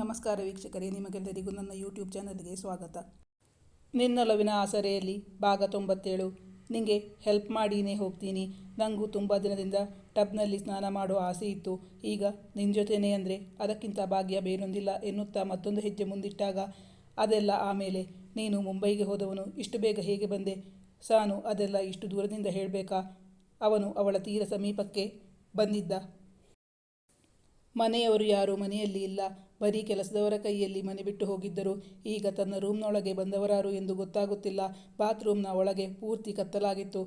ನಮಸ್ಕಾರ ವೀಕ್ಷಕರೇ, ನಿಮಗೆಲ್ಲರಿಗೂ ನನ್ನ ಯೂಟ್ಯೂಬ್ ಚಾನಲ್ಗೆ ಸ್ವಾಗತ. ನಿನ್ನೊಲವಿನ ಆಸರೆಯಲ್ಲಿ, ಭಾಗ ತೊಂಬತ್ತೇಳು. ನಿಮಗೆ ಹೆಲ್ಪ್ ಮಾಡಿನೇ ಹೋಗ್ತೀನಿ. ನನಗೂ ತುಂಬ ದಿನದಿಂದ ಟಬ್ನಲ್ಲಿ ಸ್ನಾನ ಮಾಡೋ ಆಸೆ ಇತ್ತು. ಈಗ ನಿನ್ನ ಜೊತೆನೇ ಅಂದರೆ ಅದಕ್ಕಿಂತ ಭಾಗ್ಯ ಬೇರೊಂದಿಲ್ಲ ಎನ್ನುತ್ತಾ ಮತ್ತೊಂದು ಹೆಜ್ಜೆ ಮುಂದಿಟ್ಟಾಗ, ಅದೆಲ್ಲ ಆಮೇಲೆ ನೀನು ಮುಂಬೈಗೆ ಹೋದವನು ಇಷ್ಟು ಬೇಗ ಹೇಗೆ ಬಂದೆ? ಸಾನು, ಅದೆಲ್ಲ ಇಷ್ಟು ದೂರದಿಂದ ಹೇಳಬೇಕಾ? ಅವನು ಅವಳ ತೀರ ಸಮೀಪಕ್ಕೆ ಬಂದಿದ್ದ. ಮನೆಯವರು ಯಾರೂ ಮನೆಯಲ್ಲಿ ಇಲ್ಲ. ಬರೀ ಕೆಲಸದವರ ಕೈಯಲ್ಲಿ ಮನೆ ಬಿಟ್ಟು ಹೋಗಿದ್ದರು. ಈಗ ತನ್ನ ರೂಮ್ನೊಳಗೆ ಬಂದವರಾರು ಎಂದು ಗೊತ್ತಾಗುತ್ತಿಲ್ಲ. ಬಾತ್ರೂಮ್ನ ಒಳಗೆ ಪೂರ್ತಿ ಕತ್ತಲಾಗಿತ್ತು.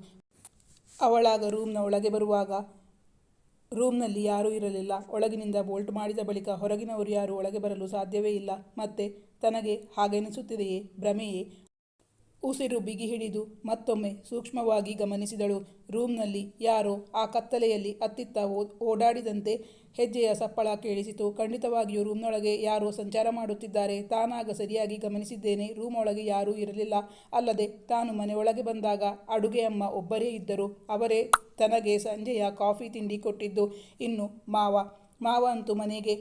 ಅವಳಾಗ ರೂಮ್ನ ಒಳಗೆ ಬರುವಾಗ ರೂಮ್ನಲ್ಲಿ ಯಾರೂ ಇರಲಿಲ್ಲ. ಒಳಗಿನಿಂದ ಬೋಲ್ಟ್ ಮಾಡಿದ ಬಳಿಕ ಹೊರಗಿನವರು ಯಾರೂ ಒಳಗೆ ಬರಲು ಸಾಧ್ಯವೇ ಇಲ್ಲ. ಮತ್ತೆ ತನಗೆ ಹಾಗೆನಿಸುತ್ತಿದೆಯೇ ಭ್ರಮೆಯೇ? ಉಸಿರು ಬಿಗಿ ಹಿಡಿದು ಮತ್ತೊಮ್ಮೆ ಸೂಕ್ಷ್ಮವಾಗಿ ಗಮನಿಸಿದಳು. ರೂಮ್ನಲ್ಲಿ ಯಾರೋ ಆ ಕತ್ತಲೆಯಲ್ಲಿ ಅತ್ತಿತ್ತ ಓಡಾಡಿದಂತೆ ಹೆಜ್ಜೆಯ ಸಪ್ಪಳ ಕೇಳಿಸಿತು. ಖಂಡಿತವಾಗಿಯೂ ರೂಮ್ನೊಳಗೆ ಯಾರೋ ಸಂಚಾರ ಮಾಡುತ್ತಿದ್ದಾರೆ. ತಾನಾಗ ಸರಿಯಾಗಿ ಗಮನಿಸಿದ್ದೇನೆ. ರೂಮ್ ಒಳಗೆ ಯಾರೂ ಇರಲಿಲ್ಲ. ಅಲ್ಲದೆ ತಾನು ಮನೆಯೊಳಗೆ ಬಂದಾಗ ಅಡುಗೆ ಅಮ್ಮ ಒಬ್ಬರೇ ಇದ್ದರು. ಅವರೇ ತನಗೆ ಸಂಜೆಯ ಕಾಫಿ ತಿಂಡಿ ಕೊಟ್ಟಿದ್ದು. ಇನ್ನು ಮಾವ ಮಾವ ಅಂತೂ ಮನೆಗೆ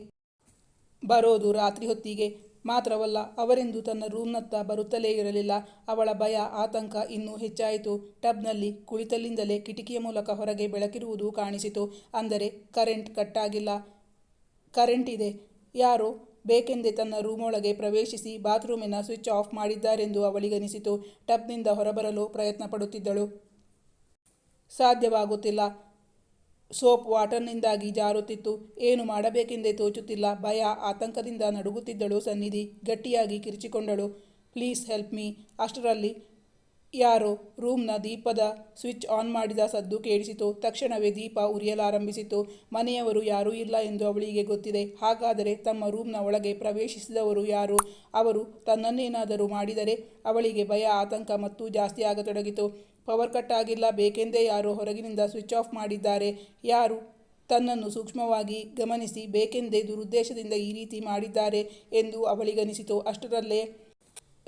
ಬರೋದು ರಾತ್ರಿ ಹೊತ್ತಿಗೆ ಮಾತ್ರವಲ್ಲ, ಅವರೆಂದು ತನ್ನ ರೂಮ್ನತ್ತ ಬರುತ್ತಲೇ ಇರಲಿಲ್ಲ. ಅವಳ ಭಯ, ಆತಂಕ ಇನ್ನೂ ಹೆಚ್ಚಾಯಿತು. ಟಬ್ನಲ್ಲಿ ಕುಳಿತಲ್ಲಿಂದಲೇ ಕಿಟಕಿಯ ಮೂಲಕ ಹೊರಗೆ ಬೆಳಕಿರುವುದು ಕಾಣಿಸಿತು. ಅಂದರೆ, ಕರೆಂಟ್ ಕಟ್ಟಾಗಿಲ್ಲ. ಕರೆಂಟ್ ಇದೆ. ಯಾರೋ? ಬೇಕೆಂದೇ ತನ್ನ ರೂಮೊಳಗೆ ಪ್ರವೇಶಿಸಿ ಬಾತ್ರೂಮಿನ ಸ್ವಿಚ್ ಆಫ್ ಮಾಡಿದ್ದಾರೆಂದು ಅವಳಿಗನಿಸಿತು. ಟಬ್ನಿಂದ ಹೊರಬರಲು ಪ್ರಯತ್ನ ಪಡುತ್ತಿದ್ದಳು ಸಾಧ್ಯವಾಗುತ್ತಿಲ್ಲ. ಸೋಪ್ ವಾಟರ್ನಿಂದಾಗಿ ಜಾರುತ್ತಿತ್ತು. ಏನು ಮಾಡಬೇಕೆಂದೇ ತೋಚುತ್ತಿಲ್ಲ. ಭಯ, ಆತಂಕದಿಂದ ನಡುಗುತ್ತಿದ್ದಳು ಸನ್ನಿಧಿ. ಗಟ್ಟಿಯಾಗಿ ಕಿರಿಚಿಕೊಂಡಳು. Please help me. ಅಷ್ಟರಲ್ಲಿ ಯಾರೋ ರೂಮ್ನ ದೀಪದ ಸ್ವಿಚ್ ಆನ್ ಮಾಡಿದ ಸದ್ದು ಕೇಳಿಸಿತು. ತಕ್ಷಣವೇ ದೀಪ ಉರಿಯಲಾರಂಭಿಸಿತು. ಮನೆಯವರು ಯಾರೂ ಇಲ್ಲ ಎಂದು ಅವಳಿಗೆ ಗೊತ್ತಿದೆ. ಹಾಗಾದರೆ ತಮ್ಮ ರೂಮ್ನ ಒಳಗೆ ಪ್ರವೇಶಿಸಿದವರು ಯಾರು? ಅವರು ತನ್ನನ್ನೇನಾದರೂ ಮಾಡಿದರೆ ಅವಳಿಗೆ ಭಯ, ಆತಂಕ ಮತ್ತು ಜಾಸ್ತಿ ಆಗತೊಡಗಿತು. ಪವರ್ ಕಟ್ ಆಗಿಲ್ಲ, ಬೇಕೆಂದೇ ಯಾರು ಹೊರಗಿನಿಂದ ಸ್ವಿಚ್ ಆಫ್ ಮಾಡಿದ್ದಾರೆ. ಯಾರು? ತನ್ನನ್ನು ಸೂಕ್ಷ್ಮವಾಗಿ ಗಮನಿಸಿ ಬೇಕೆಂದೇ ದುರುದ್ದೇಶದಿಂದ ಈ ರೀತಿ ಮಾಡಿದ್ದಾರೆ ಎಂದು ಅವಳಿಗನಿಸಿತು. ಅಷ್ಟರಲ್ಲೇ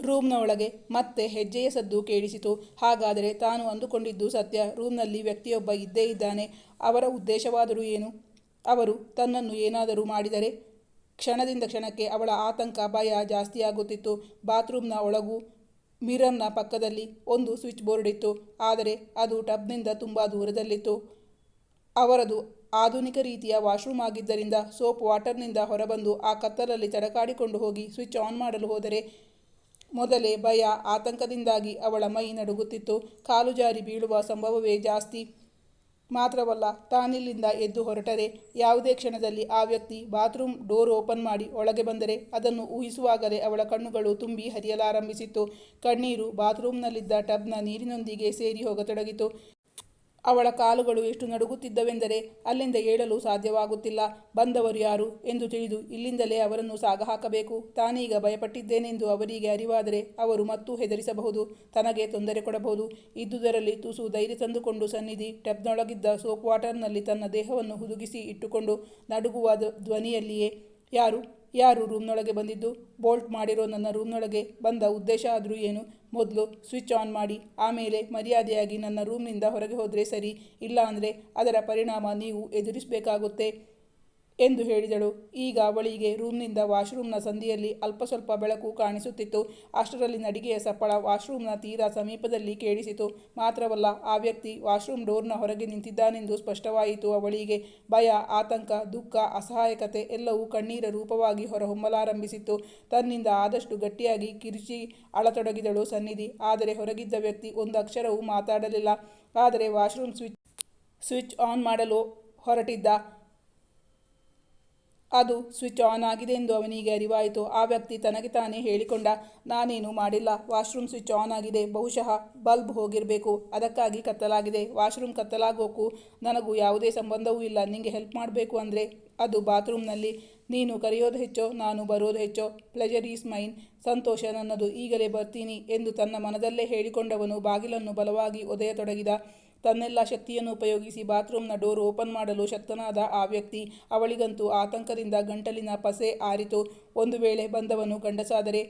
ರೂಮ್ನ ಒಳಗೆ ಮತ್ತೆ ಹೆಜ್ಜೆಯ ಸದ್ದು ಕೇಳಿಸಿತು. ಹಾಗಾದರೆ ತಾನು ಅಂದುಕೊಂಡಿದ್ದು ಸತ್ಯ. ರೂಮ್ನಲ್ಲಿ ವ್ಯಕ್ತಿಯೊಬ್ಬ ಇದ್ದೇ ಇದ್ದಾನೆ. ಅವರ ಉದ್ದೇಶವಾದರೂ ಏನು? ಅವರು ತನ್ನನ್ನು ಏನಾದರೂ ಮಾಡಿದರೆ ಕ್ಷಣದಿಂದ ಕ್ಷಣಕ್ಕೆ ಅವಳ ಆತಂಕ, ಭಯ ಜಾಸ್ತಿಯಾಗುತ್ತಿತ್ತು. ಬಾತ್ರೂಮ್ನ ಒಳಗೂ ಮಿರರ್ನ ಪಕ್ಕದಲ್ಲಿ ಒಂದು ಸ್ವಿಚ್ ಬೋರ್ಡ್ ಇತ್ತು, ಆದರೆ ಅದು ಟಬ್ನಿಂದ ತುಂಬ ದೂರದಲ್ಲಿತ್ತು. ಅವರದು ಆಧುನಿಕ ರೀತಿಯ ವಾಶ್ರೂಮ್ ಆಗಿದ್ದರಿಂದ ಸೋಪ್ ವಾಟರ್ನಿಂದ ಹೊರಬಂದು ಆ ಕತ್ತಲಲ್ಲಿ ತಡಕಾಡಿಕೊಂಡು ಹೋಗಿ ಸ್ವಿಚ್ ಆನ್ ಮಾಡಲು ಹೋದರೆ ಮೊದಲೇ ಭಯ, ಆತಂಕದಿಂದಾಗಿ ಅವಳ ಮೈ ನಡುಗುತ್ತಿತ್ತು. ಕಾಲು ಜಾರಿ ಬೀಳುವ ಸಂಭವವೇ ಜಾಸ್ತಿ. ಮಾತ್ರವಲ್ಲ, ತಾನಿಲ್ಲಿಂದ ಎದ್ದು ಹೊರಟರೆ. ಯಾವುದೇ ಕ್ಷಣದಲ್ಲಿ ಆ ವ್ಯಕ್ತಿ ಬಾತ್ರೂಮ್ ಡೋರ್ ಓಪನ್ ಮಾಡಿ ಒಳಗೆ ಬಂದರೆ ಅದನ್ನು ಊಹಿಸುವಾಗಲೇ ಅವಳ ಕಣ್ಣುಗಳು ತುಂಬಿ ಹರಿಯಲಾರಂಭಿಸಿತ್ತು. ಕಣ್ಣೀರು ಬಾತ್ರೂಮ್ನಲ್ಲಿದ್ದ ಟಬ್ನ ನೀರಿನೊಂದಿಗೆ ಸೇರಿ ಹೋಗತೊಡಗಿತು. ಅವಳ ಕಾಲುಗಳು ಎಷ್ಟು ನಡುಗುತ್ತಿದ್ದವೆಂದರೆ ಅಲ್ಲಿಂದ ಏಳಲು ಸಾಧ್ಯವಾಗುತ್ತಿಲ್ಲ. ಬಂದವರು ಯಾರು ಎಂದು ತಿಳಿದು ಇಲ್ಲಿಂದಲೇ ಅವರನ್ನು ಸಾಗ ಹಾಕಬೇಕು ತಾನೀಗ ಭಯಪಟ್ಟಿದ್ದೇನೆಂದು ಅವರಿಗೆ ಅರಿವಾದರೆ ಅವರು ಮತ್ತೂ ಹೆದರಿಸಬಹುದು, ತನಗೆ ತೊಂದರೆ ಕೊಡಬಹುದು. ಇದ್ದುದರಲ್ಲಿ ತುಸು ಧೈರ್ಯ ತಂದುಕೊಂಡು ಸನ್ನಿಧಿ ಟೆಬ್ನೊಳಗಿದ್ದ ಸೋಪ್ ವಾಟರ್ನಲ್ಲಿ ತನ್ನ ದೇಹವನ್ನು ಹುದುಗಿಸಿ ಇಟ್ಟುಕೊಂಡು, ನಡುಗುವ ಧ್ವ- ಧ್ವನಿಯಲ್ಲಿಯೇ, ಯಾರು? ಯಾರು ರೂಮ್ನೊಳಗೆ ಬಂದಿದ್ದು? ಬೋಲ್ಟ್ ಮಾಡಿರೋ ನನ್ನ ರೂಮ್ನೊಳಗೆ ಬಂದ ಉದ್ದೇಶ ಆದರೂ ಏನು? ಮೊದಲು ಸ್ವಿಚ್ ಆನ್ ಮಾಡಿ, ಆಮೇಲೆ ಮರ್ಯಾದೆಯಾಗಿ ನನ್ನ ರೂಮ್ನಿಂದ ಹೊರಗೆ ಹೋದರೆ ಸರಿ, ಇಲ್ಲ ಅಂದರೆ ಅದರ ಪರಿಣಾಮ ನೀವು ಎದುರಿಸಬೇಕಾಗುತ್ತೆ. ಎಂದು ಹೇಳಿದಳು. ಈಗ ಅವಳಿಗೆ ರೂಮ್ನಿಂದ ವಾಶ್ರೂಮ್ನ ಸಂದಿಯಲ್ಲಿ ಅಲ್ಪ ಸ್ವಲ್ಪ ಬೆಳಕು ಕಾಣಿಸುತ್ತಿತ್ತು. ಅಷ್ಟರಲ್ಲಿ ನಡಿಗೆಯ ಸಪ್ಪಳ ವಾಶ್ರೂಮ್ನ ತೀರಾ ಸಮೀಪದಲ್ಲಿ ಕೇಳಿಸಿತು. ಮಾತ್ರವಲ್ಲ, ಆ ವ್ಯಕ್ತಿ ವಾಶ್ರೂಮ್ ಡೋರ್ನ ಹೊರಗೆ ನಿಂತಿದ್ದಾನೆಂದು ಸ್ಪಷ್ಟವಾಯಿತು. ಅವಳಿಗೆ ಭಯ, ಆತಂಕ, ದುಃಖ, ಅಸಹಾಯಕತೆ ಎಲ್ಲವೂ ಕಣ್ಣೀರ ರೂಪವಾಗಿ ಹೊರಹೊಮ್ಮಲಾರಂಭಿಸಿತ್ತು. ತನ್ನಿಂದ ಆದಷ್ಟು ಗಟ್ಟಿಯಾಗಿ ಕಿರುಚಿ ಅಳತೊಡಗಿದಳು ಸನ್ನಿಧಿ. ಆದರೆ ಹೊರಗಿದ್ದ ವ್ಯಕ್ತಿ ಒಂದು ಅಕ್ಷರವೂ ಮಾತಾಡಲಿಲ್ಲ. ಆದರೆ ವಾಶ್ರೂಮ್ ಸ್ವಿಚ್ ಸ್ವಿಚ್ ಆನ್ ಮಾಡಲು ಹೊರಟಿದ್ದ. ಅದು ಸ್ವಿಚ್ ಆನ್ ಆಗಿದೆ ಎಂದು ಅವನಿಗೆ ಅರಿವಾಯಿತು. ಆ ವ್ಯಕ್ತಿ ತನಗೆ ತಾನೇ ಹೇಳಿಕೊಂಡ, ನಾನೇನು ಮಾಡಿಲ್ಲ. ವಾಶ್ರೂಮ್ ಸ್ವಿಚ್ ಆನ್ ಆಗಿದೆ. ಬಹುಶಃ ಬಲ್ಬ್ ಹೋಗಿರಬೇಕು. ಅದಕ್ಕಾಗಿ ಕತ್ತಲಾಗಿದೆ. ವಾಶ್ರೂಮ್ ಕತ್ತಲಾಗೋಕ್ಕೂ ನನಗೂ ಯಾವುದೇ ಸಂಬಂಧವೂ ಇಲ್ಲ. ನಿಂಗೆ ಹೆಲ್ಪ್ ಮಾಡಬೇಕು ಅಂದರೆ ಅದು ಬಾತ್ರೂಮ್ನಲ್ಲಿ. ನೀನು ಕರೆಯೋದು ಹೆಚ್ಚೋ, ನಾನು ಬರೋದು ಹೆಚ್ಚೋ. Pleasure is mine. ಸಂತೋಷ ನನ್ನದು. ಈಗಲೇ ಬರ್ತೀನಿ ಎಂದು ತನ್ನ ಮನದಲ್ಲೇ ಹೇಳಿಕೊಂಡವನು ಬಾಗಿಲನ್ನು ಬಲವಾಗಿ ಒದೆಯತೊಡಗಿದ. ತನ್ನೆಲ್ಲ ಶಕ್ತಿಯನ್ನು ಉಪಯೋಗಿಸಿ ಬಾತ್ರೂಮ್ನ ಡೋರ್ ಓಪನ್ ಮಾಡಲು ಶಕ್ತನಾದ ಆ ವ್ಯಕ್ತಿ. ಅವಳಿಗಂತೂ ಆತಂಕದಿಂದ ಗಂಟಲಿನ ಪಸೆ ಆರಿತು. ಒಂದು ವೇಳೆ ಬಂದವನು ಗಂಡಸಾದರೆ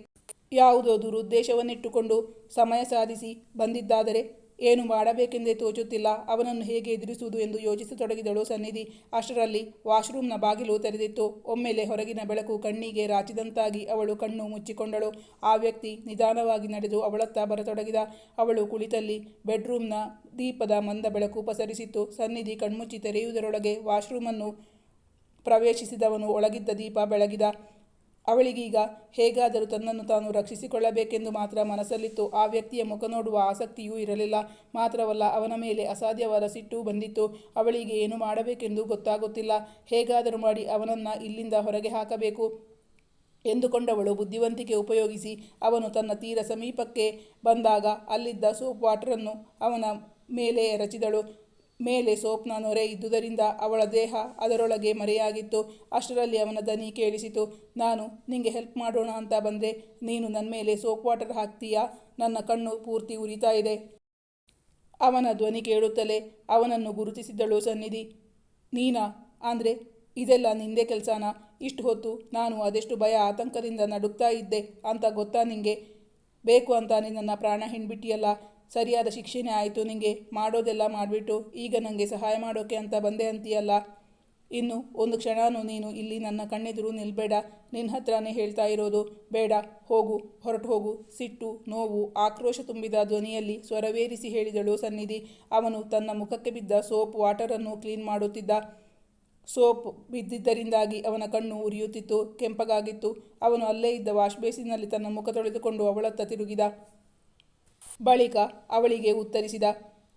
ಯಾವುದೋ ದುರುದ್ದೇಶವನ್ನಿಟ್ಟುಕೊಂಡು ಸಮಯ ಸಾಧಿಸಿ ಬಂದಿದ್ದಾದರೆ ಏನು ಮಾಡಬೇಕೆಂದೇ ತೋಚುತ್ತಿಲ್ಲ. ಅವನನ್ನು ಹೇಗೆ ಎದುರಿಸುವುದು ಎಂದು ಯೋಚಿಸತೊಡಗಿದಳು ಸನ್ನಿಧಿ. ಅಷ್ಟರಲ್ಲಿ ವಾಶ್ರೂಮ್ನ ಬಾಗಿಲು ತೆರೆದಿತ್ತು. ಒಮ್ಮೆಲೆ ಹೊರಗಿನ ಬೆಳಕು ಕಣ್ಣಿಗೆ ರಾಚಿದಂತಾಗಿ ಅವಳು ಕಣ್ಣು ಮುಚ್ಚಿಕೊಂಡಳು. ಆ ವ್ಯಕ್ತಿ ನಿಧಾನವಾಗಿ ನಡೆದು ಅವಳತ್ತ ಬರತೊಡಗಿದ. ಅವಳು ಕುಳಿತಲ್ಲಿ ಬೆಡ್ರೂಮ್ನ ದೀಪದ ಮಂದ ಬೆಳಕು ಪಸರಿಸಿತ್ತು. ಸನ್ನಿಧಿ ಕಣ್ಮುಚ್ಚಿ ತೆರೆಯುವುದರೊಳಗೆ ವಾಶ್ರೂಮನ್ನು ಪ್ರವೇಶಿಸಿದವನು ಒಳಗಿದ್ದ ದೀಪ ಬೆಳಗಿದ. ಅವಳಿಗೀಗ ಹೇಗಾದರೂ ತನ್ನನ್ನು ತಾನು ರಕ್ಷಿಸಿಕೊಳ್ಳಬೇಕೆಂದು ಮಾತ್ರ ಮನಸ್ಸಲ್ಲಿತ್ತು. ಆ ವ್ಯಕ್ತಿಯ ಮುಖ ನೋಡುವ ಆಸಕ್ತಿಯೂ ಇರಲಿಲ್ಲ. ಮಾತ್ರವಲ್ಲ, ಅವನ ಮೇಲೆ ಅಸಾಧ್ಯವಾದ ಸಿಟ್ಟು ಬಂದಿತ್ತು. ಅವಳಿಗೆ ಏನು ಮಾಡಬೇಕೆಂದು ಗೊತ್ತಾಗುತ್ತಿಲ್ಲ. ಹೇಗಾದರೂ ಮಾಡಿ ಅವನನ್ನು ಇಲ್ಲಿಂದ ಹೊರಗೆ ಹಾಕಬೇಕು ಎಂದುಕೊಂಡವಳು ಬುದ್ಧಿವಂತಿಕೆ ಉಪಯೋಗಿಸಿ ಅವನು ತನ್ನ ತೀರ ಸಮೀಪಕ್ಕೆ ಬಂದಾಗ ಅಲ್ಲಿದ್ದ ಸೋಪ್ ವಾಟರನ್ನು ಅವನ ಮೇಲೆ ಎರಚಿದಳು. ಮೇಲೆ ಸೋಪ್ನ ನೊರೆ ಇದ್ದುದರಿಂದ ಅವಳ ದೇಹ ಅದರೊಳಗೆ ಮರೆಯಾಗಿತ್ತು. ಅಷ್ಟರಲ್ಲಿ ಅವನ ದನಿ ಕೇಳಿಸಿತು, ನಾನು ನಿಂಗೆ ಹೆಲ್ಪ್ ಮಾಡೋಣ ಅಂತ ಬಂದರೆ ನೀನು ನನ್ನ ಮೇಲೆ ಸೋಪ್ ವಾಟರ್ ಹಾಕ್ತೀಯಾ? ನನ್ನ ಕಣ್ಣು ಪೂರ್ತಿ ಉರಿತಾ ಇದೆ. ಅವನ ಧ್ವನಿ ಕೇಳುತ್ತಲೇ ಅವನನ್ನು ಗುರುತಿಸಿದ್ದಳು ಸನ್ನಿಧಿ. ನೀನಾ? ಅಂದರೆ ಇದೆಲ್ಲ ನಿಂದೆ ಕೆಲಸನ? ಇಷ್ಟು ಹೊತ್ತು ನಾನು ಅದೆಷ್ಟು ಭಯ ಆತಂಕದಿಂದ ನಡುಗ್ತಾ ಇದ್ದೆ ಅಂತ ಗೊತ್ತಾ ನಿಂಗೆ? ಬೇಕು ಅಂತ ನನ್ನ ಪ್ರಾಣ ಹಿಂಡ್ಬಿಟ್ಟಿಯಲ್ಲ ಸರಿಯಾದ ಶಿಕ್ಷೆನೇ ಆಯಿತು, ನಿಂಗೆ ಮಾಡೋದೆಲ್ಲ ಮಾಡಿಬಿಟ್ಟು ಈಗ ನನಗೆ ಸಹಾಯ ಮಾಡೋಕೆ ಅಂತ ಬಂದೆ ಅಂತೀಯಲ್ಲ? ಇನ್ನು ಒಂದು ಕ್ಷಣನೂ ನೀನು ಇಲ್ಲಿ ನನ್ನ ಕಣ್ಣೆದುರು ನಿಲ್ಬೇಡ. ನಿನ್ನ ಹತ್ರನೇ ಹೇಳ್ತಾ ಇರೋದು, ಬೇಡ, ಹೋಗು, ಹೊರಟು ಹೋಗು, ಸಿಟ್ಟು, ನೋವು, ಆಕ್ರೋಶ ತುಂಬಿದ ಧ್ವನಿಯಲ್ಲಿ ಸ್ವರವೇರಿಸಿ ಹೇಳಿದಳು ಸನ್ನಿಧಿ. ಅವನು ತನ್ನ ಮುಖಕ್ಕೆ ಬಿದ್ದ ಸೋಪ್ ವಾಟರನ್ನು ಕ್ಲೀನ್ ಮಾಡುತ್ತಿದ್ದ. ಸೋಪ್ ಬಿದ್ದಿದ್ದರಿಂದಾಗಿ ಅವನ ಕಣ್ಣು ಉರಿಯುತ್ತಿತ್ತು, ಕೆಂಪಗಾಗಿತ್ತು. ಅವನು ಅಲ್ಲೇ ಇದ್ದ ವಾಶ್ ಬೇಸಿನಲ್ಲಿ ತನ್ನ ಮುಖ ತೊಳೆದುಕೊಂಡು ಅವಳತ್ತ ತಿರುಗಿದ. ಬಳಿಕ ಅವಳಿಗೆ ಉತ್ತರಿಸಿದ,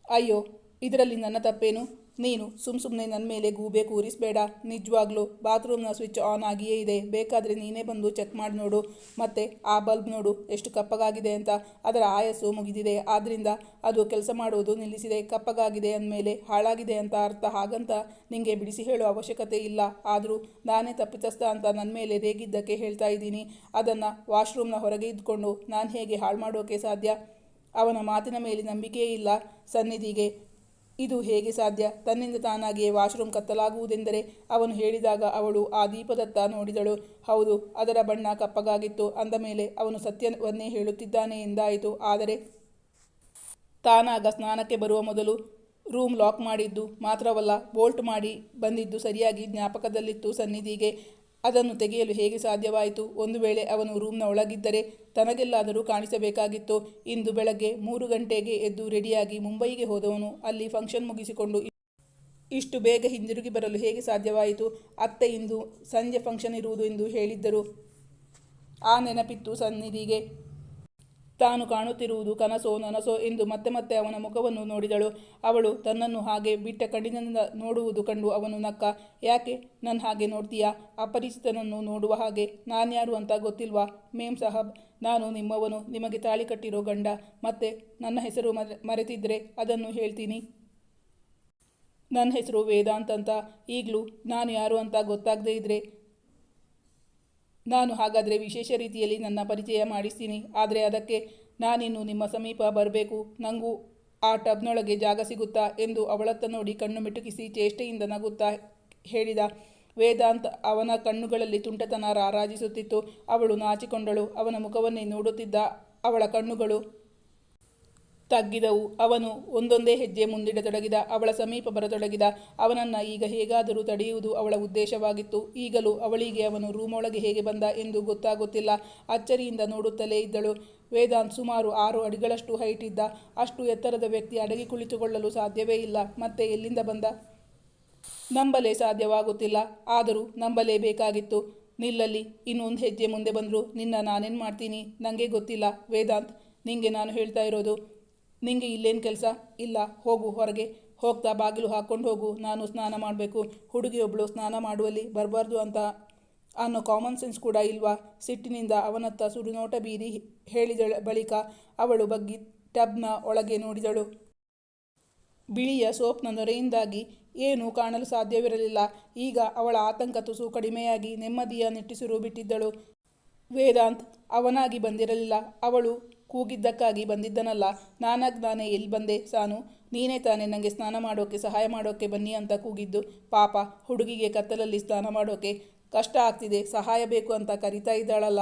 ಅಯ್ಯೋ, ಇದರಲ್ಲಿ ನನ್ನ ತಪ್ಪೇನು? ನೀನು ಸುಮ್ ಸುಮ್ಮನೆ ನನ್ನ ಮೇಲೆ ಗೂಬೆ ಕೂರಿಸಬೇಡ. ನಿಜವಾಗ್ಲೂ ಬಾತ್ರೂಮ್ನ ಸ್ವಿಚ್ ಆನ್ ಆಗಿಯೇ ಇದೆ. ಬೇಕಾದರೆ ನೀನೇ ಬಂದು ಚೆಕ್ ಮಾಡಿ ನೋಡು. ಮತ್ತೆ ಆ ಬಲ್ಬ್ ನೋಡು. ಎಷ್ಟು ಕಪ್ಪಗಾಗಿದೆ ಅಂತ. ಅದರ ಆಯಸ್ಸು ಮುಗಿದಿದೆ. ಆದ್ದರಿಂದ ಅದು ಕೆಲಸ ಮಾಡುವುದು ನಿಲ್ಲಿಸಿದೆ. ಕಪ್ಪಗಾಗಿದೆ ಅಂದಮೇಲೆ ಹಾಳಾಗಿದೆ ಅಂತ ಅರ್ಥ ಹಾಗಂತ ನಿಂಗೆ ಬಿಡಿಸಿ ಹೇಳೋ ಅವಶ್ಯಕತೆ ಇಲ್ಲ. ಆದರೂ ನಾನೇ ತಪ್ಪಿತಸ್ಥ ಅಂತ ನನ್ನ ಮೇಲೆ ರೇಗಿದ್ದಕ್ಕೆ ಹೇಳ್ತಾ ಇದ್ದೀನಿ. ಅದನ್ನು ವಾಶ್ರೂಮ್ನ ಹೊರಗೆ ಇದ್ಕೊಂಡು ನಾನು ಹೇಗೆ ಹಾಳು ಮಾಡೋಕೆ ಸಾಧ್ಯ? ಅವನ ಮಾತಿನ ಮೇಲೆ ನಂಬಿಕೆಯೇ ಇಲ್ಲ. ಸನ್ನಿಧಿಗೆ ಇದು ಹೇಗೆ ಸಾಧ್ಯ? ತನ್ನಿಂದ ತಾನಾಗಿಯೇ ವಾಶ್ರೂಮ್ ಕತ್ತಲಾಗುವುದೆಂದರೆ ಅವನು ಹೇಳಿದಾಗ ಅವಳು ಆ ದೀಪದತ್ತ ನೋಡಿದಳು. ಹೌದು, ಅದರ ಬಣ್ಣ ಕಪ್ಪಗಾಗಿತ್ತು. ಅಂದ ಮೇಲೆ ಅವನು ಸತ್ಯವನ್ನೇ ಹೇಳುತ್ತಿದ್ದಾನೆ ಎಂದಾಯಿತು. ಆದರೆ ತಾನಾಗ ಸ್ನಾನಕ್ಕೆ ಬರುವ ಮೊದಲು ರೂಮ್ ಲಾಕ್ ಮಾಡಿದ್ದು ಮಾತ್ರವಲ್ಲ, ಬೋಲ್ಟ್ ಮಾಡಿ ಬಂದಿದ್ದು ಸರಿಯಾಗಿ ಜ್ಞಾಪಕದಲ್ಲಿತ್ತು ಸನ್ನಿಧಿಗೆ. ಅದನ್ನು ತೆಗೆಯಲು ಹೇಗೆ ಸಾಧ್ಯವಾಯಿತು? ಒಂದು ವೇಳೆ ಅವನು ರೂಮ್ನ ಒಳಗಿದ್ದರೆ ತನಗೆಲ್ಲಾದರೂ ಕಾಣಿಸಬೇಕಾಗಿತ್ತು. ಇಂದು ಬೆಳಗ್ಗೆ ಮೂರು ಗಂಟೆಗೆ ಎದ್ದು ರೆಡಿಯಾಗಿ ಮುಂಬೈಗೆ ಹೋದವನು. ಅಲ್ಲಿ ಫಂಕ್ಷನ್ ಮುಗಿಸಿಕೊಂಡು ಇಷ್ಟು ಬೇಗ ಹಿಂದಿರುಗಿ ಬರಲು ಹೇಗೆ ಸಾಧ್ಯವಾಯಿತು? ಅತ್ತೆ ಇಂದು ಸಂಜೆ ಫಂಕ್ಷನ್ ಇರುವುದು ಎಂದು ಹೇಳಿದ್ದರು. ಆ ನೆನಪಿತ್ತು ಸನ್ನಿಧಿಗೆ. ತಾನು ಕಾಣುತ್ತಿರುವುದು ಕನಸೋ ನನಸೋ ಎಂದು ಮತ್ತೆ ಮತ್ತೆ ಅವನ ಮುಖವನ್ನು ನೋಡಿದಳು. ಅವಳು ತನ್ನನ್ನು ಹಾಗೆ ಬಿಟ್ಟ ಕಣ್ಣಿನಿಂದ ನೋಡುವುದು ಕಂಡು ಅವನು ನಕ್ಕ, ಯಾಕೆ ನನ್ನ ಹಾಗೆ ನೋಡ್ತೀಯಾ? ಅಪರಿಚಿತನನ್ನು ನೋಡುವ ಹಾಗೆ ನಾನ್ಯಾರು ಅಂತ ಗೊತ್ತಿಲ್ವಾ? ಮೇಮ್ ಸಾಹಬ್, ನಾನು ನಿಮ್ಮವನು. ನಿಮಗೆ ತಾಳಿ ಕಟ್ಟಿರೋ ಗಂಡ. ಮತ್ತೆ ನನ್ನ ಹೆಸರು ಮರೆ, ಮರೆತಿದ್ರೆ ಅದನ್ನು ಹೇಳ್ತೀನಿ. ನನ್ನ ಹೆಸರು ವೇದಾಂತ್ ಅಂತ. ಈಗಲೂ ನಾನು ಯಾರು ಅಂತ ಗೊತ್ತಾಗದೇ ಇದ್ದರೆ ನಾನು ಹಾಗಾದರೆ ವಿಶೇಷ ರೀತಿಯಲ್ಲಿ ನನ್ನ ಪರಿಚಯ ಮಾಡಿಸ್ತೀನಿ. ಆದರೆ ಅದಕ್ಕೆ ನಾನಿನ್ನು ನಿಮ್ಮ ಸಮೀಪ ಬರಬೇಕು. ನನಗೂ ಆ ಟಬ್ನೊಳಗೆ ಜಾಗ ಸಿಗುತ್ತಾ ಎಂದು ಅವಳತ್ತ ನೋಡಿ ಕಣ್ಣು ಮಿಟುಕಿಸಿ ಚೇಷ್ಟೆಯಿಂದ ನಗುತ್ತಾ ಹೇಳಿದ. ವೇದಾಂತ್ ಅವನ ಕಣ್ಣುಗಳಲ್ಲಿ ತುಂಟತನ ರಾರಾಜಿಸುತ್ತಿತ್ತು. ಅವಳು ನಾಚಿಕೊಂಡಳು. ಅವನ ಮುಖವನ್ನೇ ನೋಡುತ್ತಿದ್ದ ಅವಳ ಕಣ್ಣುಗಳು ತಗ್ಗಿದವು. ಅವನು ಒಂದೊಂದೇ ಹೆಜ್ಜೆ ಮುಂದಿಡತೊಡಗಿದ, ಅವಳ ಸಮೀಪ ಬರತೊಡಗಿದ. ಅವನನ್ನು ಈಗ ಹೇಗಾದರೂ ತಡೆಯುವುದು ಅವಳ ಉದ್ದೇಶವಾಗಿತ್ತು. ಈಗಲೂ ಅವಳಿಗೆ ಅವನು ರೂಮೊಳಗೆ ಹೇಗೆ ಬಂದ ಎಂದು ಗೊತ್ತಾಗುತ್ತಿಲ್ಲ. ಅಚ್ಚರಿಯಿಂದ ನೋಡುತ್ತಲೇ ಇದ್ದಳು. ವೇದಾಂತ್ ಸುಮಾರು ಆರು ಅಡಿಗಳಷ್ಟು ಹೈಟ್ ಇದ್ದ. ಅಷ್ಟು ಎತ್ತರದ ವ್ಯಕ್ತಿ ಅಡಗಿ ಕುಳಿತುಕೊಳ್ಳಲು ಸಾಧ್ಯವೇ ಇಲ್ಲ. ಮತ್ತೆ ಎಲ್ಲಿಂದ ಬಂದ? ನಂಬಲೇ ಸಾಧ್ಯವಾಗುತ್ತಿಲ್ಲ. ಆದರೂ ನಂಬಲೇಬೇಕಾಗಿತ್ತು ನಿಲ್ಲಲ್ಲಿ, ಇನ್ನೊಂದು ಹೆಜ್ಜೆ ಮುಂದೆ ಬಂದರು. ನಿನ್ನ ನಾನೇನು ಮಾಡ್ತೀನಿ? ನನಗೆ ಗೊತ್ತಿಲ್ಲ. ವೇದಾಂತ್, ನಿಂಗೆ ನಾನು ಹೇಳ್ತಾ ಇರೋದು ನಿಂಗೆ ಇಲ್ಲೇನು ಕೆಲಸ? ಇಲ್ಲ, ಹೋಗು, ಹೊರಗೆ. ಹೋಗ್ತಾ ಬಾಗಿಲು ಹಾಕ್ಕೊಂಡು ಹೋಗು. ನಾನು ಸ್ನಾನ ಮಾಡಬೇಕು. ಹುಡುಗಿಯೊಬ್ಬಳು ಸ್ನಾನ ಮಾಡುವಲ್ಲಿ ಬರಬಾರ್ದು ಅಂತ ಅನ್ನೋ ಕಾಮನ್ ಸೆನ್ಸ್ ಕೂಡ ಇಲ್ವಾ? ಸಿಟ್ಟಿನಿಂದ ಅವನತ್ತ ಸುಡುನೋಟ ಬೀರಿ ಹೇಳಿದ ಬಳಿಕ ಅವಳು ಬಗ್ಗಿ ಟಬ್ನ ಒಳಗೆ ನೋಡಿದಳು. ಬಿಳಿಯ ಸೋಪ್ನ ನೊರೆಯಿಂದಾಗಿ ಏನೂ ಕಾಣಲು ಸಾಧ್ಯವಿರಲಿಲ್ಲ. ಈಗ ಅವಳ ಆತಂಕ ತುಸು ಕಡಿಮೆಯಾಗಿ ನೆಮ್ಮದಿಯ ನಿಟ್ಟಿಸಿರು ಬಿಟ್ಟಿದ್ದಳು. ವೇದಾಂತ್ ಅವನಾಗಿ ಬಂದಿರಲಿಲ್ಲ. ಅವಳು ಕೂಗಿದ್ದಕ್ಕಾಗಿ ಬಂದಿದ್ದನಲ್ಲ ನಾನಾಗ್ ನಾನೇ ಎಲ್ಲಿ ಬಂದೆ ಸಾನು? ನೀನೇ ತಾನೇ ನನಗೆ ಸ್ನಾನ ಮಾಡೋಕೆ, ಸಹಾಯ ಮಾಡೋಕೆ ಬನ್ನಿ ಅಂತ ಕೂಗಿದ್ದು. ಪಾಪ, ಹುಡುಗಿಗೆ ಕತ್ತಲಲ್ಲಿ ಸ್ನಾನ ಮಾಡೋಕೆ ಕಷ್ಟ ಆಗ್ತಿದೆ, ಸಹಾಯ ಬೇಕು ಅಂತ ಕರಿತಾ ಇದ್ದಾಳಲ್ಲ.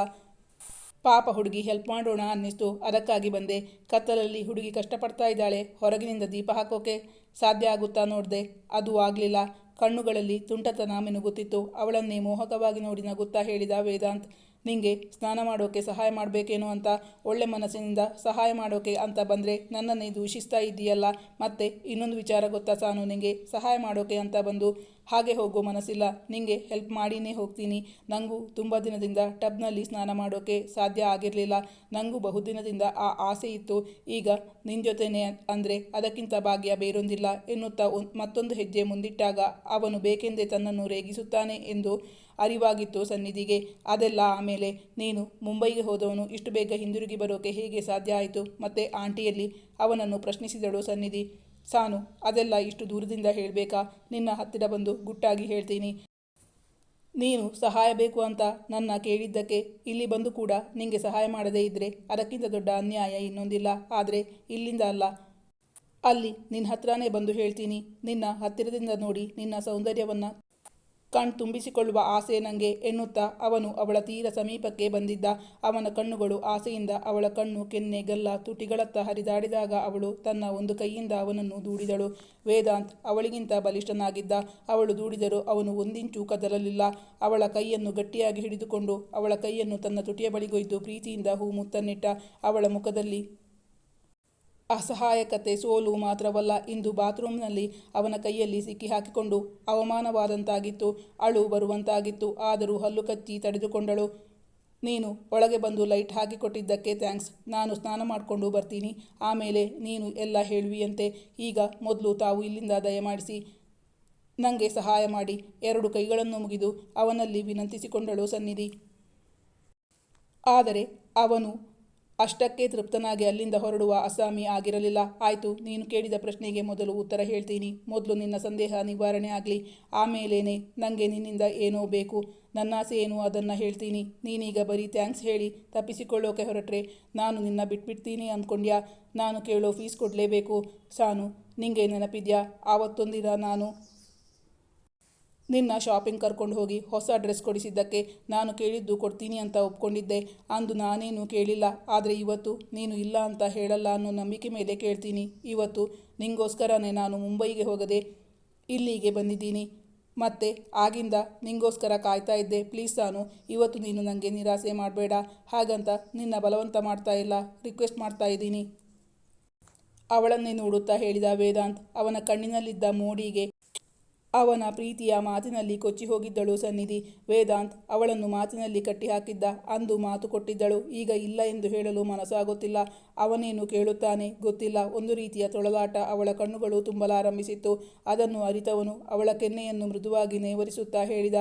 ಪಾಪ ಹುಡುಗಿ ಹೆಲ್ಪ್ ಮಾಡೋಣ ಅನ್ನಿಸ್ತು. ಅದಕ್ಕಾಗಿ ಬಂದೆ. ಕತ್ತಲಲ್ಲಿ ಹುಡುಗಿ ಕಷ್ಟಪಡ್ತಾ ಇದ್ದಾಳೆ. ಹೊರಗಿನಿಂದ ದೀಪ ಹಾಕೋಕೆ ಸಾಧ್ಯ ಆಗುತ್ತಾ ನೋಡಿದೆ. ಅದು ಆಗಲಿಲ್ಲ. ಕಣ್ಣುಗಳಲ್ಲಿ ತುಂಟತನ ಮಿನುಗುತ್ತಿತ್ತು. ಅವಳನ್ನೇ ಮೋಹಕವಾಗಿ ನೋಡಿ ನಗುತ್ತಾ ಹೇಳಿದ ವೇದಾಂತ್ ನಿಂಗೆ ಸ್ನಾನ ಮಾಡೋಕೆ ಸಹಾಯ ಮಾಡಬೇಕೇನೋ ಅಂತ ಒಳ್ಳೆ ಮನಸ್ಸಿನಿಂದ ಸಹಾಯ ಮಾಡೋಕೆ ಅಂತ ಬಂದರೆ ನನ್ನನ್ನೇ ದೂಷಿಸ್ತಾ ಇದ್ದೀಯಲ್ಲ? ಮತ್ತೆ ಇನ್ನೊಂದು ವಿಚಾರ ಗೊತ್ತಾ ಸಾನು? ನಿಮಗೆ ಸಹಾಯ ಮಾಡೋಕೆ ಅಂತ ಬಂದು ಹಾಗೆ ಹೋಗೋ ಮನಸ್ಸಿಲ್ಲ. ನಿಂಗೆ ಹೆಲ್ಪ್ ಮಾಡಿನೇ ಹೋಗ್ತೀನಿ. ನನಗೂ ತುಂಬ ದಿನದಿಂದ ಟಬ್ನಲ್ಲಿ ಸ್ನಾನ ಮಾಡೋಕೆ ಸಾಧ್ಯ ಆಗಿರಲಿಲ್ಲ. ನನಗೂ ಬಹುದಿನದಿಂದ ಆ ಆಸೆ ಇತ್ತು. ಈಗ ನಿನ್ನ ಜೊತೆನೇ ಅಂದರೆ ಅದಕ್ಕಿಂತ ಭಾಗ್ಯ ಬೇರೊಂದಿಲ್ಲ ಎನ್ನುತ್ತಾ ಮತ್ತೊಂದು ಹೆಜ್ಜೆ ಮುಂದಿಟ್ಟಾಗ ಅವನು ಬೇಕೆಂದೇ ತನ್ನನ್ನು ರೇಗಿಸುತ್ತಾನೆ ಎಂದು ಅರಿವಾಗಿತ್ತು ಸನ್ನಿಧಿಗೆ. ಅದೆಲ್ಲ ಆಮೇಲೆ ನೀನು ಮುಂಬೈಗೆ ಹೋದವನು ಇಷ್ಟು ಬೇಗ ಹಿಂದಿರುಗಿ ಬರೋಕೆ ಹೇಗೆ ಸಾಧ್ಯ ಆಯಿತು? ಮತ್ತೆ ಆಂಟಿಯಲ್ಲಿ ಅವನನ್ನು ಪ್ರಶ್ನಿಸಿದಳು ಸನ್ನಿಧಿ. ಸಾನು, ಅದೆಲ್ಲ ಇಷ್ಟು ದೂರದಿಂದ ಹೇಳಬೇಕಾ? ನಿನ್ನ ಹತ್ತಿರ ಬಂದು ಗುಟ್ಟಾಗಿ ಹೇಳ್ತೀನಿ. ನೀನು ಸಹಾಯ ಬೇಕು ಅಂತ ನನ್ನ ಕೇಳಿದ್ದಕ್ಕೆ ಇಲ್ಲಿ ಬಂದು ಕೂಡ ನಿಂಗೆ ಸಹಾಯ ಮಾಡದೇ ಇದ್ದರೆ ಅದಕ್ಕಿಂತ ದೊಡ್ಡ ಅನ್ಯಾಯ ಇನ್ನೊಂದಿಲ್ಲ. ಆದರೆ ಇಲ್ಲಿಂದ ಅಲ್ಲ. ಅಲ್ಲಿ ನಿನ್ನ ಹತ್ರನೇ ಬಂದು ಹೇಳ್ತೀನಿ. ನಿನ್ನ ಹತ್ತಿರದಿಂದ ನೋಡಿ ನಿನ್ನ ಸೌಂದರ್ಯವನ್ನು ಕಣ್ ತುಂಬಿಸಿಕೊಳ್ಳುವ ಆಸೆ ನನಗೆ ಎನ್ನುತ್ತಾ ಅವನು ಅವಳ ತೀರ ಸಮೀಪಕ್ಕೆ ಬಂದಿದ್ದ ಅವನ ಕಣ್ಣುಗಳು ಆಸೆಯಿಂದ ಅವಳ ಕಣ್ಣು ಕೆನ್ನೆ ಗಲ್ಲ ತುಟಿಗಳತ್ತ ಹರಿದಾಡಿದಾಗ ಅವಳು ತನ್ನ ಒಂದು ಕೈಯಿಂದ ಅವನನ್ನು ದೂಡಿದಳು. ವೇದಾಂತ್ ಅವಳಿಗಿಂತ ಬಲಿಷ್ಠನಾಗಿದ್ದ ಅವಳು ದೂಡಿದರೂ ಅವನು ಒಂದಿಂಚು ಕದಲಲಿಲ್ಲ. ಅವಳ ಕೈಯನ್ನು ಗಟ್ಟಿಯಾಗಿ ಹಿಡಿದುಕೊಂಡು ಅವಳ ಕೈಯನ್ನು ತನ್ನ ತುಟಿಯ ಬಳಿಗೊಯ್ದು ಪ್ರೀತಿಯಿಂದ ಹೂ ಮುತ್ತನ್ನಿಟ್ಟ ಅವಳ ಮುಖದಲ್ಲಿ ಅಸಹಾಯಕತೆ ಸೋಲು ಮಾತ್ರವಲ್ಲ, ಇಂದು ಬಾತ್ರೂಮ್ನಲ್ಲಿ ಅವನ ಕೈಯಲ್ಲಿ ಸಿಕ್ಕಿ ಹಾಕಿಕೊಂಡು ಅವಮಾನವಾದಂತಾಗಿತ್ತು, ಅಳು ಬರುವಂತಾಗಿತ್ತು, ಆದರೂ ಹಲ್ಲು ಕಚ್ಚಿ ತಡೆದುಕೊಂಡಳು. ನೀನು ಒಳಗೆ ಬಂದು ಲೈಟ್ ಹಾಕಿಕೊಟ್ಟಿದ್ದಕ್ಕೆ ಥ್ಯಾಂಕ್ಸ್. ನಾನು ಸ್ನಾನ ಮಾಡಿಕೊಂಡು ಬರ್ತೀನಿ. ಆಮೇಲೆ ನೀನು ಎಲ್ಲ ಹೇಳುವಿಯಂತೆ. ಈಗ ಮೊದಲು ತಾವು ಇಲ್ಲಿಂದ ದಯಮಾಡಿಸಿ ನನಗೆ ಸಹಾಯ ಮಾಡಿ. ಎರಡು ಕೈಗಳನ್ನು ಮುಗಿದು ಅವನಲ್ಲಿ ವಿನಂತಿಸಿಕೊಂಡಳು ಸನ್ನಿಧಿ. ಆದರೆ ಅವನು ಅಷ್ಟಕ್ಕೆ ತೃಪ್ತನಾಗಿ ಅಲ್ಲಿಂದ ಹೊರಡುವ ಅಸಾಮಿ ಆಗಿರಲಿಲ್ಲ. ಆಯಿತು, ನೀನು ಕೇಳಿದ ಪ್ರಶ್ನೆಗೆ ಮೊದಲು ಉತ್ತರ ಹೇಳ್ತೀನಿ. ಮೊದಲು ನಿನ್ನ ಸಂದೇಹ ನಿವಾರಣೆ ಆಗಲಿ. ಆಮೇಲೇನೆ ನನಗೆ ನಿನ್ನಿಂದ ಏನೋ ಬೇಕು. ನನ್ನಾಸೆ ಏನು ಅದನ್ನು ಹೇಳ್ತೀನಿ. ನೀನೀಗ ಬರೀ ಥ್ಯಾಂಕ್ಸ್ ಹೇಳಿ, ತಪ್ಪಿಸಿಕೊಳ್ಳೋಕೆ ಹೊರಟ್ರೆ ನಾನು ನಿನ್ನ ಬಿಟ್ಬಿಡ್ತೀನಿ ಅಂದ್ಕೊಂಡ್ಯಾ ನಾನು ಕೇಳೋ ಫೀಸ್ ಕೊಡಲೇಬೇಕು. ಸಾನು, ನಿಂಗೆ ನೆನಪಿದ್ಯಾ? ಆವತ್ತೊಂದಿನ ನಾನು ನಿನ್ನ ಶಾಪಿಂಗ್ ಕರ್ಕೊಂಡು ಹೋಗಿ ಹೊಸ ಡ್ರೆಸ್ ಕೊಡಿಸಿದ್ದಕ್ಕೆ ನಾನು ಕೇಳಿದ್ದು ಕೊಡ್ತೀನಿ ಅಂತ ಒಪ್ಕೊಂಡಿದ್ದೆ. ಅಂದು ನಾನೇನು ಕೇಳಿಲ್ಲ. ಆದರೆ ಇವತ್ತು ನೀನು ಇಲ್ಲ ಅಂತ ಹೇಳಲ್ಲ ಅನ್ನೋ ನಂಬಿಕೆ ಮೇಲೆ ಕೇಳ್ತೀನಿ. ಇವತ್ತು ನಿಂಗೋಸ್ಕರನೇ ನಾನು ಮುಂಬೈಗೆ ಹೋಗದೆ ಇಲ್ಲಿಗೆ ಬಂದಿದ್ದೀನಿ. ಮತ್ತೆ ಆಗಿಂದ ನಿಂಗೋಸ್ಕರ ಕಾಯ್ತಾ ಇದ್ದೆ. ಪ್ಲೀಸ್ ನಾನು ಇವತ್ತು ನೀನು ನನಗೆ ನಿರಾಸೆ ಮಾಡಬೇಡ. ಹಾಗಂತ ನಿನ್ನ ಬಲವಂತ ಮಾಡ್ತಾ ಇಲ್ಲ. ರಿಕ್ವೆಸ್ಟ್ ಮಾಡ್ತಾ ಇದ್ದೀನಿ. ಅವಳನ್ನೇ ನೋಡುತ್ತಾ ಹೇಳಿದ ವೇದಾಂತ್ ಅವನ ಕಣ್ಣಿನಲ್ಲಿದ್ದ ಮೋಡಿಗೆ ಅವನ ಪ್ರೀತಿಯ ಮಾತಿನಲ್ಲಿ ಕೊಚ್ಚಿ ಹೋಗಿದ್ದಳು ಸನ್ನಿಧಿ. ವೇದಾಂತ್, ಅವಳನ್ನು ಮಾತಿನಲ್ಲಿ ಕಟ್ಟಿಹಾಕಿದ್ದ. ಅಂದು ಮಾತು ಕೊಟ್ಟಿದ್ದಳು. ಈಗ ಇಲ್ಲ ಎಂದು ಹೇಳಲು ಮನಸ್ಸಾಗುತ್ತಿಲ್ಲ. ಅವನೇನು ಕೇಳುತ್ತಾನೆ ಗೊತ್ತಿಲ್ಲ. ಒಂದು ರೀತಿಯ ತೊಳಲಾಟ ಅವಳ ಕಣ್ಣುಗಳು ತುಂಬಲಾರಂಭಿಸಿತ್ತು. ಅದನ್ನು ಅರಿತವನು. ಅವಳ ಕೆನ್ನೆಯನ್ನು ಮೃದುವಾಗಿ ನೇವರಿಸುತ್ತಾ ಹೇಳಿದ.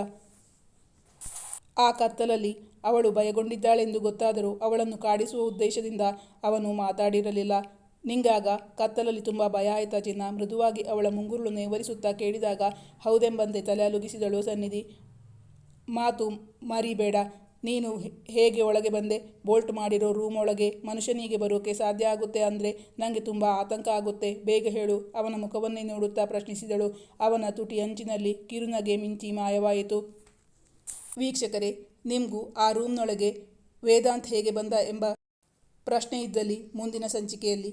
ಆ ಕತ್ತಲಲ್ಲಿ ಅವಳು ಭಯಗೊಂಡಿದ್ದಾಳೆಂದು ಗೊತ್ತಾದರೂ ಅವಳನ್ನು ಕಾಡಿಸುವ ಉದ್ದೇಶದಿಂದ ಅವನು ಮಾತಾಡಿರಲಿಲ್ಲ. ನಿಂಗಾಗ ಕತ್ತಲಲ್ಲಿ ತುಂಬ ಭಯ ಆಯ್ತಾ ಚಿನ್ನ? ಮೃದುವಾಗಿ ಅವಳ ಮುಂಗುರುಳು ನೇವರಿಸುತ್ತಾ ಕೇಳಿದಾಗ, ಹೌದೆಂಬಂತೆ ತಲೆ ಅಲುಗಿಸಿದಳು ಸನ್ನಿಧಿ. ಮಾತು ಮರಿಬೇಡ, ನೀನು ಹೇಗೆ ಒಳಗೆ ಬಂದೆ? ಬೋಲ್ಟ್ ಮಾಡಿರೋ ರೂಮ್ ಒಳಗೆ ಮನುಷ್ಯನಿಗೆ ಬರೋಕೆ ಸಾಧ್ಯ ಆಗುತ್ತೆ ಅಂದರೆ ನನಗೆ ತುಂಬ ಆತಂಕ ಆಗುತ್ತೆ. ಬೇಗ ಹೇಳು, ಅವನ ಮುಖವನ್ನೇ ನೋಡುತ್ತಾ ಪ್ರಶ್ನಿಸಿದಳು. ಅವನ ತುಟಿ ಅಂಚಿನಲ್ಲಿ ಕಿರುನಗೆ ಮಿಂಚಿ ಮಾಯವಾಯಿತು. ವೀಕ್ಷಕರೇ, ನಿಮಗೂ ಆ ರೂಮ್ನೊಳಗೆ ವೇದಾಂತ್ ಹೇಗೆ ಬಂದ ಎಂಬ ಪ್ರಶ್ನೆ ಇದ್ದಲ್ಲಿ ಮುಂದಿನ ಸಂಚಿಕೆಯಲ್ಲಿ.